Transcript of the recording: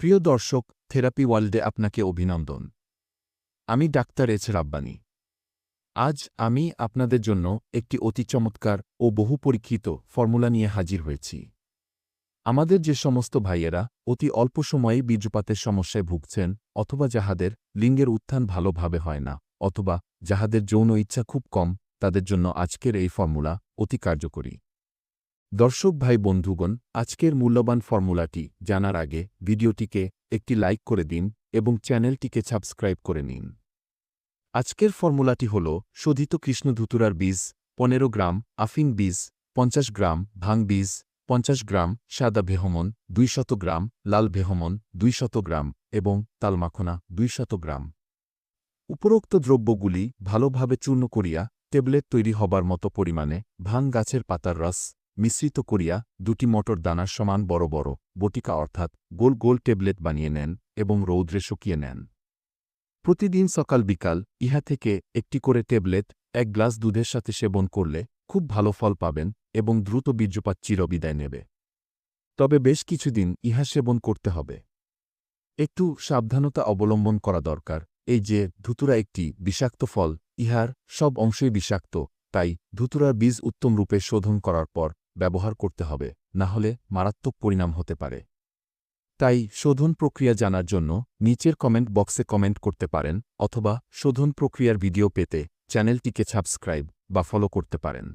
প্রিয় দর্শক, থেরাপি ওয়ার্ল্ডে আপনাকে অভিনন্দন। আমি ডাক্তার এছ রাব্বানি। আজ আমি আপনাদের জন্য একটি অতি চমৎকার ও বহু পরীক্ষিত ফর্মুলা নিয়ে হাজির হয়েছি। আমাদের যে সমস্ত ভাইয়েরা অতি অল্প সময়ে বীর্যপাতের সমস্যায় ভুগছেন অথবা যাহাদের লিঙ্গের উত্থান ভালোভাবে হয় না অথবা যাহাদের যৌন ইচ্ছা খুব কম, তাদের জন্য আজকের এই ফর্মুলা অতি কার্যকরী। দর্শক ভাই বন্ধুগণ, আজকের মূল্যবান ফর্মুলাটি জানার আগে ভিডিওটিকে একটি লাইক করে দিন এবং চ্যানেলটিকে সাবস্ক্রাইব করে নিন। আজকের ফর্মুলাটি হল শোধিত কৃষ্ণধুতুরার বীজ, পনেরো গ্রাম আফিং বীজ, পঞ্চাশ গ্রাম, ভাং বীজ, পঞ্চাশ গ্রাম, সাদা ভেহমন, দুই শত গ্রাম, লাল ভেহমন, দুই শত গ্রাম এবং তালমাখনা দুই শত গ্রাম। উপরোক্ত দ্রব্যগুলি ভালোভাবে চূর্ণ করিয়া টেবলেট তৈরি হবার মতো পরিমাণে ভাং গাছের পাতার রস মিশ্রিত করিয়া দুটি মটর দানার সমান বড় বড় বটিকা অর্থাৎ গোল গোল ট্যাবলেট বানিয়ে নেন এবং রৌদ্রে শুকিয়ে নেন। প্রতিদিন সকাল বিকাল ইহা থেকে একটি করে ট্যাবলেট, এক গ্লাস দুধের সাথে সেবন করলে খুব ভালো ফল পাবেন এবং দ্রুত বীর্যপাত চিরবিদায় নেবে। তবে বেশ কিছুদিন ইহা সেবন করতে হবে। একটু সাবধানতা অবলম্বন করা দরকার, এই যে ধুতুরা একটি বিষাক্ত ফল, ইহার সব অংশই বিষাক্ত, তাই ধুতুরার বীজ উত্তম রূপে শোধন করার পর ব্যবহার করতে হবে, না হলে মারাত্মক পরিণাম হতে পারে। তাই শোধন প্রক্রিয়া জানার জন্য নিচের কমেন্ট বক্সে কমেন্ট করতে পারেন অথবা শোধন প্রক্রিয়ার ভিডিও পেতে চ্যানেলটিকে সাবস্ক্রাইব বা ফলো করতে পারেন।